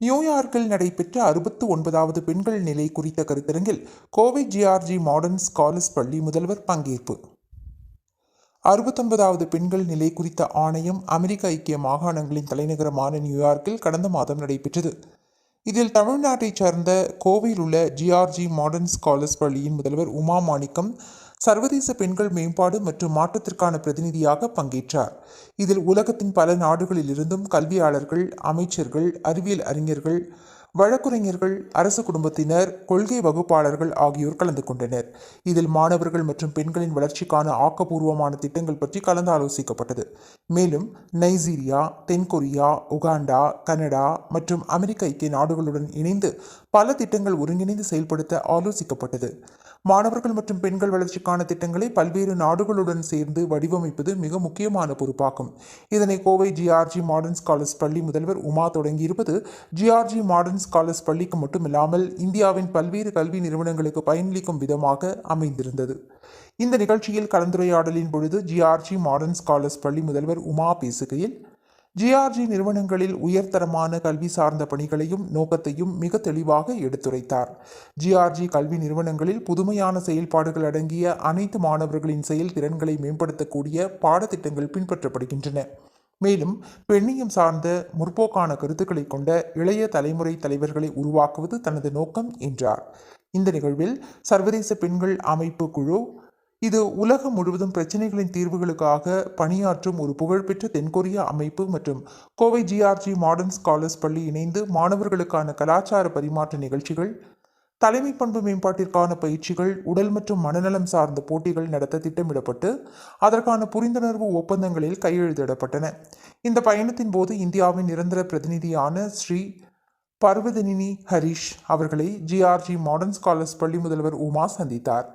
நியூயார்க்கில் நடைபெற்ற அறுபத்து ஒன்பதாவது பெண்கள் நிலை குறித்த கருத்தரங்கில் கோவை ஜிஆர்ஜி மாடர்ன் ஸ்காலர்ஸ் பள்ளி முதல்வர் பங்கேற்பு. அறுபத்தொன்பதாவது பெண்கள் நிலை குறித்த ஆணையம் அமெரிக்க ஐக்கிய மாகாணங்களின் தலைநகரமான நியூயார்க்கில் கடந்த மாதம் நடைபெற்றது. இதில் தமிழ்நாட்டைச் சார்ந்த கோவையில் உள்ள ஜிஆர்ஜி மாடர்ன் ஸ்காலர்ஸ் பள்ளியின் முதல்வர் உமா மாணிக்கம் சர்வதேச பெண்கள் மேம்பாடு மற்றும் மாற்றத்திற்கான பிரதிநிதியாக பங்கேற்றார். இதில் உலகத்தின் பல நாடுகளிலிருந்தும் கல்வியாளர்கள் அமைச்சர்கள் அறிவியல் அறிஞர்கள் வழக்குரைஞர்கள் அரசு குடும்பத்தினர் கொள்கை வகுப்பாளர்கள் ஆகியோர் கலந்து கொண்டனர். இதில் மாணவர்கள் மற்றும் பெண்களின் வளர்ச்சிக்கான ஆக்கப்பூர்வமான திட்டங்கள் பற்றி கலந்து ஆலோசிக்கப்பட்டது மேலும் நைஜீரியா தென்கொரியா உகாண்டா கனடா மற்றும் அமெரிக்க ஐக்கிய நாடுகளுடன் இணைந்து பல திட்டங்கள் ஒருங்கிணைந்து செயல்படுத்த ஆலோசிக்கப்பட்டது. மாணவர்கள் மற்றும் பெண்கள் வளர்ச்சிக்கான திட்டங்களை பல்வேறு நாடுகளுடன் சேர்ந்து வடிவமைப்பது மிக முக்கியமான பொறுப்பாகும். இதனை கோவை ஜிஆர்ஜி மாடர்ன் ஸ்காலர்ஸ் பள்ளி முதல்வர் உமா தொடங்கியிருப்பது ஜிஆர்ஜி மாடர்ன் ஸ்காலர்ஸ் பள்ளிக்கு மட்டுமில்லாமல் இந்தியாவின் பல்வேறு கல்வி நிறுவனங்களுக்கு பயனளிக்கும் விதமாக அமைந்திருந்தது. இந்த நிகழ்ச்சியில் கலந்துரையாடலின் பொழுது ஜிஆர்ஜி மாடர்ன் ஸ்காலர்ஸ் பள்ளி முதல்வர் உமா பேசுகையில் ஜிஆர்ஜி நிறுவனங்களில் உயர்தரமான கல்வி சார்ந்த பணிகளையும் நோக்கத்தையும் மிக தெளிவாக எடுத்துரைத்தார். ஜிஆர்ஜி கல்வி நிறுவனங்களில் புதுமையான செயல்பாடுகள் அடங்கிய அனைத்து மாணவர்களின் செயல்திறன்களை மேம்படுத்தக்கூடிய பாடத்திட்டங்கள் பின்பற்றப்படுகின்றன. மேலும் பெண்ணியம் சார்ந்த முற்போக்கான கருத்துக்களை கொண்ட இளைய தலைமுறை தலைவர்களை உருவாக்குவது தனது நோக்கம் என்றார். இந்த நிகழ்வில் சர்வதேச பெண்கள் அமைப்பு குழு இது உலகம் முழுவதும் பிரச்சனைகளின் தீர்வுகளுக்காக பணியாற்றும் ஒரு புகழ்பெற்ற தென்கொரிய அமைப்பு மற்றும் கோவை ஜிஆர்ஜி மாடர்ன் ஸ்காலர்ஸ் பள்ளி இணைந்து மாணவர்களுக்கான கலாச்சார பரிமாற்ற நிகழ்ச்சிகள் தலைமை பண்பு மேம்பாட்டிற்கான பயிற்சிகள் உடல் மற்றும் மனநலம் சார்ந்த போட்டிகள் நடத்த திட்டமிடப்பட்டு அதற்கான புரிந்துணர்வு ஒப்பந்தங்களில் கையெழுத்திடப்பட்டன. இந்த பயணத்தின் போது இந்தியாவின் நிரந்தர பிரதிநிதியான ஸ்ரீ பர்வதனினி ஹரிஷ் அவர்களை ஜிஆர்ஜி மாடர்ன் ஸ்காலர்ஸ் பள்ளி முதல்வர் உமா சந்தித்தார்.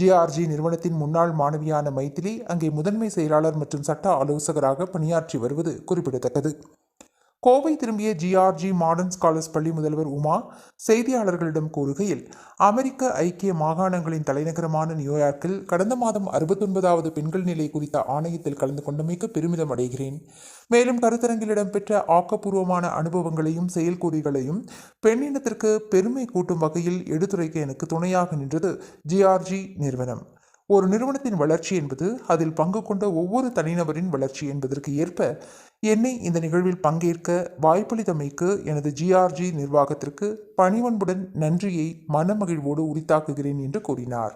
ஜிஆர்ஜி நிறுவனத்தின் முன்னாள் மாணவியான மைத்திலி அங்கே முதன்மை செயலாளர் மற்றும் சட்ட ஆலோசகராக பணியாற்றி வருவது குறிப்பிடத்தக்கது. கோவை திரும்பிய ஜிஆர்ஜி மாடர்ன் ஸ்காலர்ஸ் பள்ளி முதல்வர் உமா செய்தியாளர்களிடம் கூறுகையில் அமெரிக்க ஐக்கிய மாகாணங்களின் தலைநகரமான நியூயார்க்கில் கடந்த மாதம் அறுபத்தொன்பதாவது பெண்கள் நிலை குறித்த ஆணையத்தில் கலந்து கொண்டமைக்கு பெருமிதம் அடைகிறேன். மேலும் கருத்தரங்கில் இடம்பெற்ற ஆக்கப்பூர்வமான அனுபவங்களையும் செயல்கூறிகளையும் பெண்ணினத்திற்கு பெருமை கூட்டும் வகையில் எடுத்துரைக்க எனக்கு துணையாக நின்றது ஜிஆர்ஜி நிறுவனம். ஒரு நிறுவனத்தின் வளர்ச்சி என்பது அதில் பங்கு கொண்ட ஒவ்வொரு தனிநபரின் வளர்ச்சி என்பதற்கு ஏற்ப என்னை இந்த நிகழ்வில் பங்கேற்க வாய்ப்பளித்தமைக்கு எனது ஜிஆர்ஜி நிர்வாகத்திற்கு பணிவன்புடன் நன்றியை மனமகிழ்வோடு உரித்தாக்குகிறேன் என்று கூறினார்.